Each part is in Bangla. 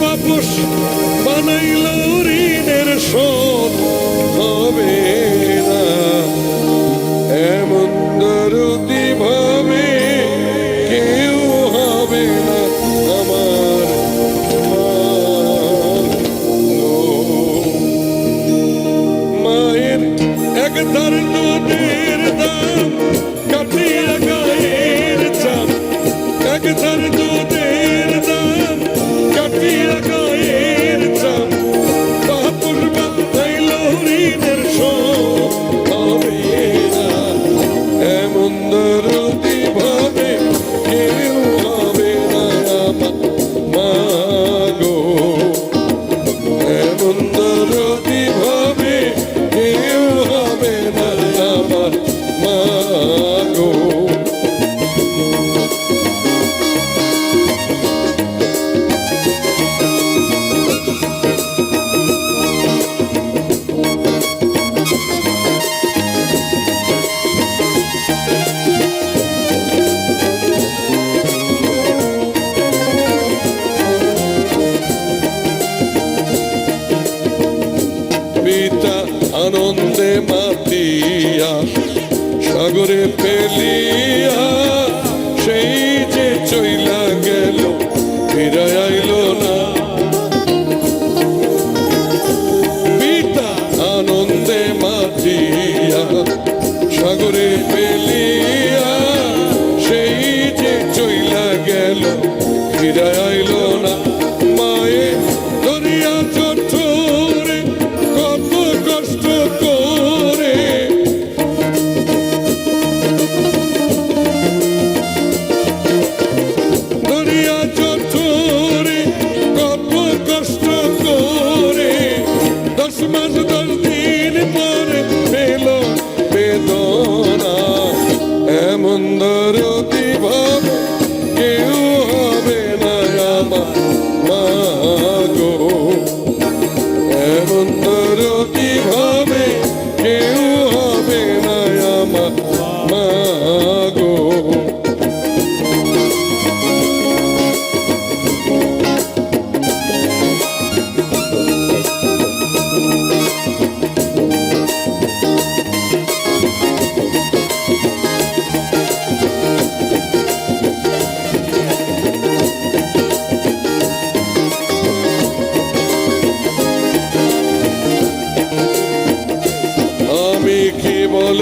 পাপুষ বানাইল ঋণের শোধ হবে আনন্দে মাতিয়া, সাগরে পেলিয়া, সেই যে চইলা গেল ফিরে আইল না। পিতা আনন্দে সাগরে পেলিয়া, সেই যে চইলা গেল ফিরে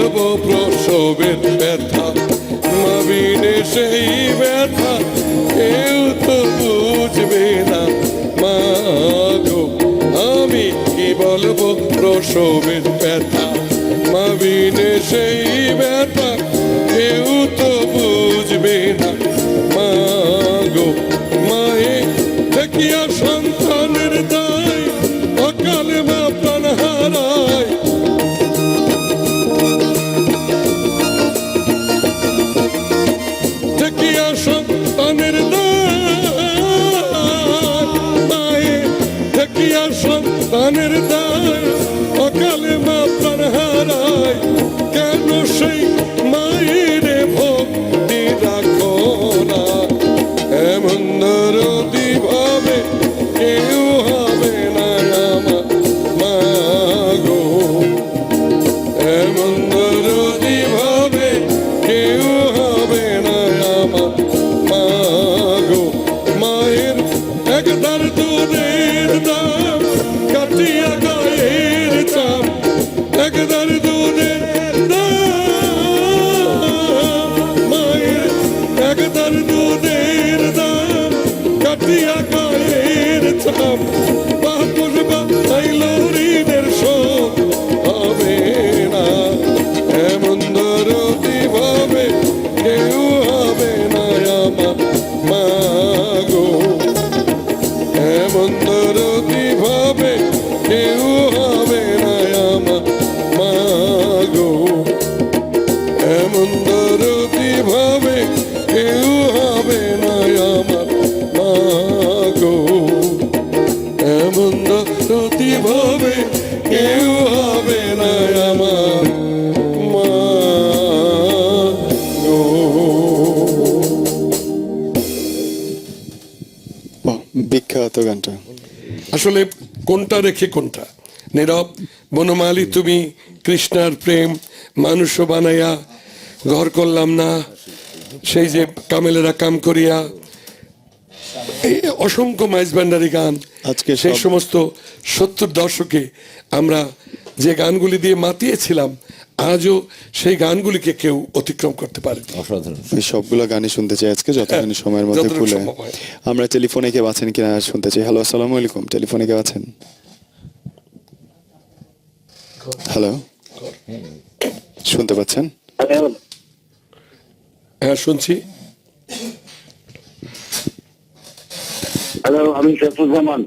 দেব প্রসবের ব্যথা। মাবিনে সেই ব্যথা, কেউ তো বুঝবে না। মা আমি কি বলব প্রসবের ব্যথা? মাবিনে সেই ব্যথা, কেউ তো বুঝবে না। মা মায়ে দেখিয়া কেউ হবে না আমার এমন দরদি ভাবে কেউ হবে না আমার মাগো। এমন দরদি ভাবে কেউ হবে না বিখ্যাত গানটা। আসলে কোনটা রেখে কোনটা? নীরব বনমালি তুমি কৃষ্ণার প্রেম মানুষ বানাইয়া ঘর করলাম না সেই যে কামেলেরা কাম করিয়া অসংখ্য মাইজ ভান্ডারি গান আজকে সেই সমস্ত সত্তর দশকে আমরা যে গানগুলি দিয়ে মাতিয়েছিলাম আজও সেই গানগুলিকে কেউ অতিক্রম করতে পারে অসাধারণ। আমি সবগুলো গানই শুনতে চাই আজকে যতখানি সময়ের মধ্যে খুলে আমরা টেলিফোনে কেউ আছেন কিনা শুনতে চাই। হ্যালো আসসালামু আলাইকুম। টেলিফোনে কেউ আছেন? হ্যালো শুনতে পাচ্ছেন? হ্যাঁ শুনছি। হ্যালো আমি শেফুজ্জামান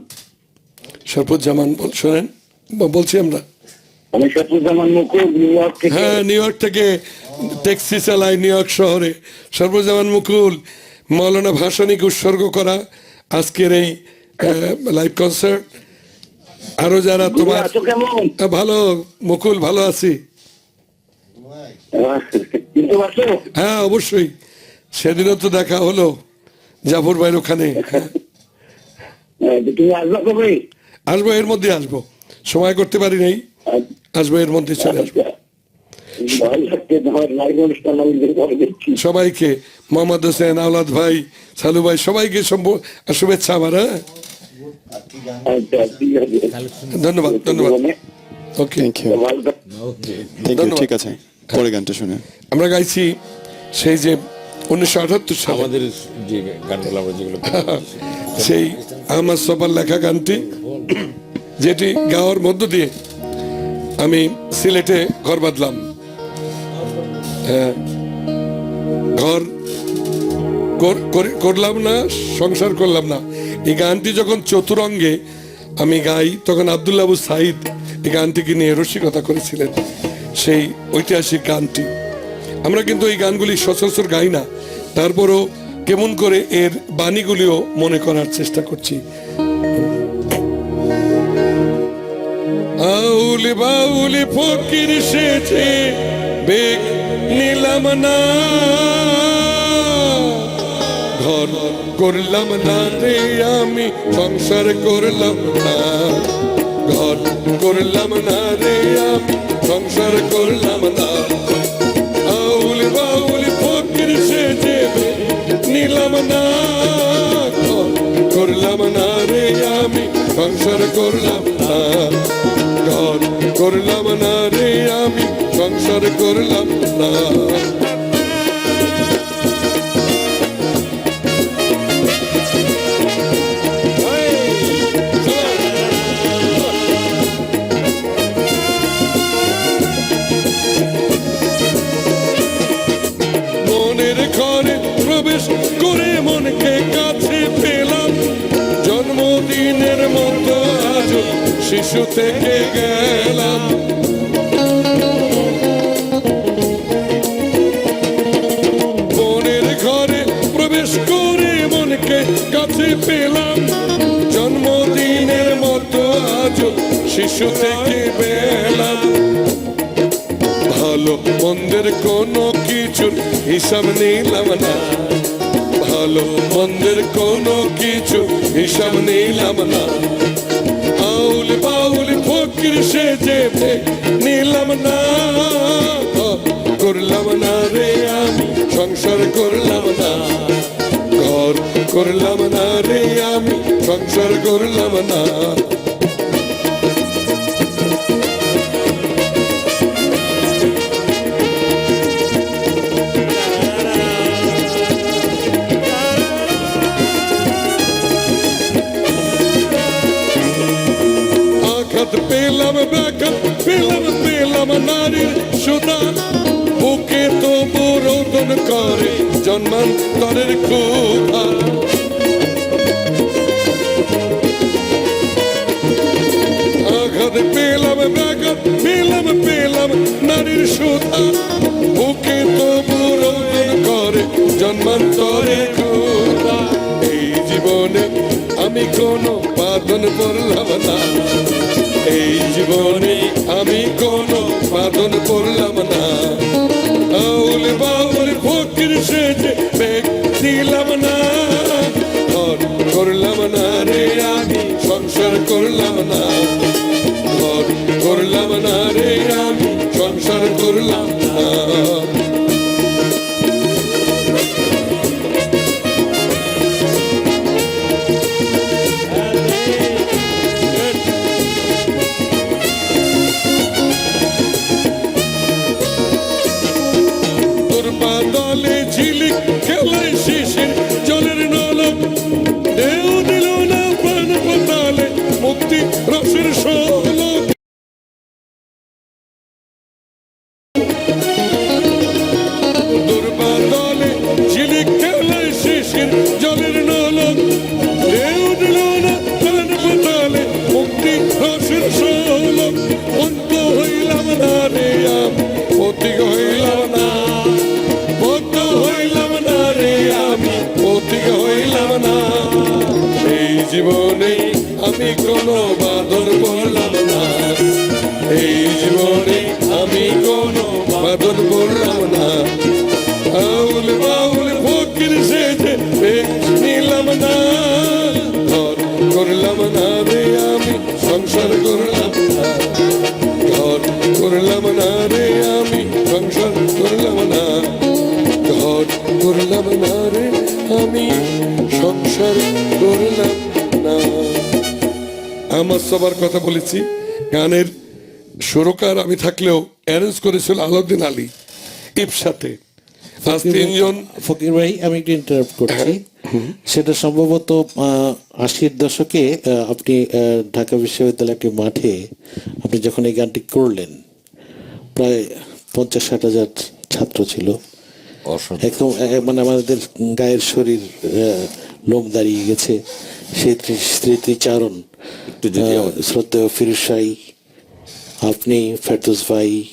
সরফুজ্জামান বল শোনেন ব- বলছি আমরা। হ্যাঁ নিউ ইয়র্ক থেকে ট্যাক্সি চালাই নিউ ইয়র্ক শহরে। সর্বজামান মুকুল মৌলানা ভাসানিকে উৎসর্গ করা আজকের এই লাইভ কনসার্ট আরও যারা তোমার ভালো মুকুল ভালো আছি। হ্যাঁ অবশ্যই। সেদিনও তো দেখা হলো জাফর ভাইয়ের ওখানে। হ্যাঁ, আসব এর মধ্যে আসব। সময় করতে পারি নাই। আসব এর মধ্যে চলে আসব। সবাইকে মোহাম্মদ হোসেন আওলাদ ভাই সালু ভাই সবাইকে শুভেচ্ছা আমার হ্যাঁ? ধন্যবাদ ধন্যবাদ। ওকে। ঠিক আছে পরে গানটা শুনে। আমরা গাইছি সেই যে উনিশশো আটাত্তর সালে। আমাদের যে গানগুলো আমরা যেগুলো সেই আহমদ সবার লেখা গানটি যেটি গাওয়ার মধ্য দিয়ে আমি সিলেটে ঘর বাঁধলাম। হ্যাঁ, ঘর কর- কর- করলাম না সংসার করলাম না। এই গানটি যখন চতুরঙ্গে আমি গাই তখন আবদুল্লাহ আবু সাইদ এই গানটিকে নিয়ে রসিকতা করেছিলেন। সেই ঐতিহাসিক গানটি। আমরা কিন্তু এই গানগুলি সচরাচর গাই না। তারপরও কেমন করে এর বাণীগুলিও মনে করার চেষ্টা করছি। আউলি বাউলি ফকির সেছে বেগ নিলাম না। ঘর করলাম না রে আমি, সংসার করলাম না। ঘর করলাম না রে আমি, সংসার করলাম না। আউল বাউল ফকির সেজে নিলাম না। ঘর করলাম না রে আমি, সংসার করলাম না। ঘর করলাম না রে আমি সংসার করলাম না। শিশু থেকে গেলাম। মনের ঘরে প্রবেশ করে মনকে কাছে পেলাম। জন্মদিনের মতো আজ শিশু থেকে পেলাম ভালো মন্দের কোনো কিছুর হিসাব নিলাম না। ভালো মন্দের কোনো কিছু হিসাব নিলাম না। ফকির সেজে নিলাম না। করলাম না রে আমি, সংসার করলাম না। ঘর করলাম না রে আমি, সংসার করলাম না। পড়লাম না। এই জীবনে আমি কোনো বাদন পড়লাম না। আউল বাউল ফকির সেজে বেগ না। ঘর করলাম না রে, আমি সংসার করলাম না। ঘর করলাম না রে, আমি সংসার করলাম বাদর করলাম না আউল বাউল ফকির সেজে নিলাম না। ঘর করলাম না রে আমি, সংসার না। ঘর আমার সবার কথা বলেছি, গানের সুরকার আমি থাকলেও অ্যারেঞ্জ করেছিল আলাউদ্দিন আলী ইপসাতে আজ তিনজন ফকির ভাই আমি একটু ইন্টারাপ্ট করছি। সেটা সম্ভবত আশির দশকে আপনি ঢাকা বিশ্ববিদ্যালয়ের একটি মাঠে আপনি যখন এই গানটি করলেন প্রায় পঞ্চাশ ষাট হাজার ছাত্র ছিল। একদম মানে আমাদের গায়ের শরীর লোম দাঁড়িয়ে গেছে। সেই স্মৃতি- স্মৃতিচারণ একটু যদি শ্রদ্ধেয় শাহ আপনি ফেরদৌস ভাই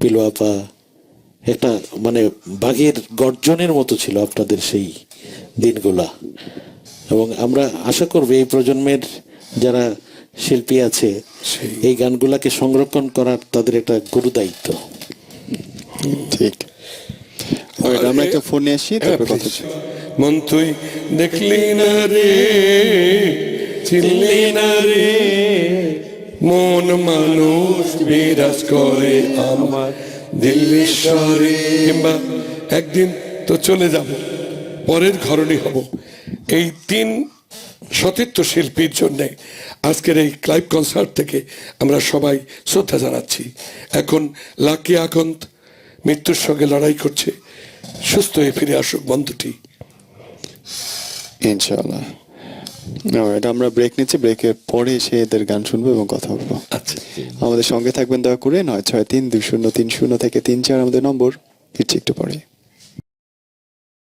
পিলোয়াপা একটা মানে বাঘের গর্জনের মতো ছিল আপনাদের সেই দিনগুলা। এবং আমরা আশা করব এই প্রজন্মের যারা শিল্পী আছে এই গানগুলাকে সংরক্ষণ করার তাদের একটা গুরু দায়িত্ব। ঠিক। আমরা একটা ফোনে আসি তারপর কথা বলছি। মন তুই দেখলি না রে চিনলি না রে মন মানুষ বিরাজ করে আমার। দিল্লি শহরে কিংবা একদিন তো চলে যাব, পরের ঘরণী হব। এই তিন সতীর্থ শিল্পীর জন্য আজকের এই ক্লাইভ কনসার্ট থেকে আমরা সবাই শ্রদ্ধা জানাচ্ছি। এখন লাকি আকন্ত মৃত্যুর সঙ্গে লড়াই করছে, সুস্থ হয়ে ফিরে আসুক বন্ধুটি। ইনশাআল্লাহ। আমরা ব্রেক নিচ্ছি ব্রেকের পরে এসে এদের গান শুনব এবং কথা বলব। আচ্ছা আমাদের সঙ্গে থাকবেন দয়া করে নয় ছয় তিন দুই শূন্য তিন শূন্য থেকে তিন চার আমাদের নম্বর। ফিরছি একটু পরে।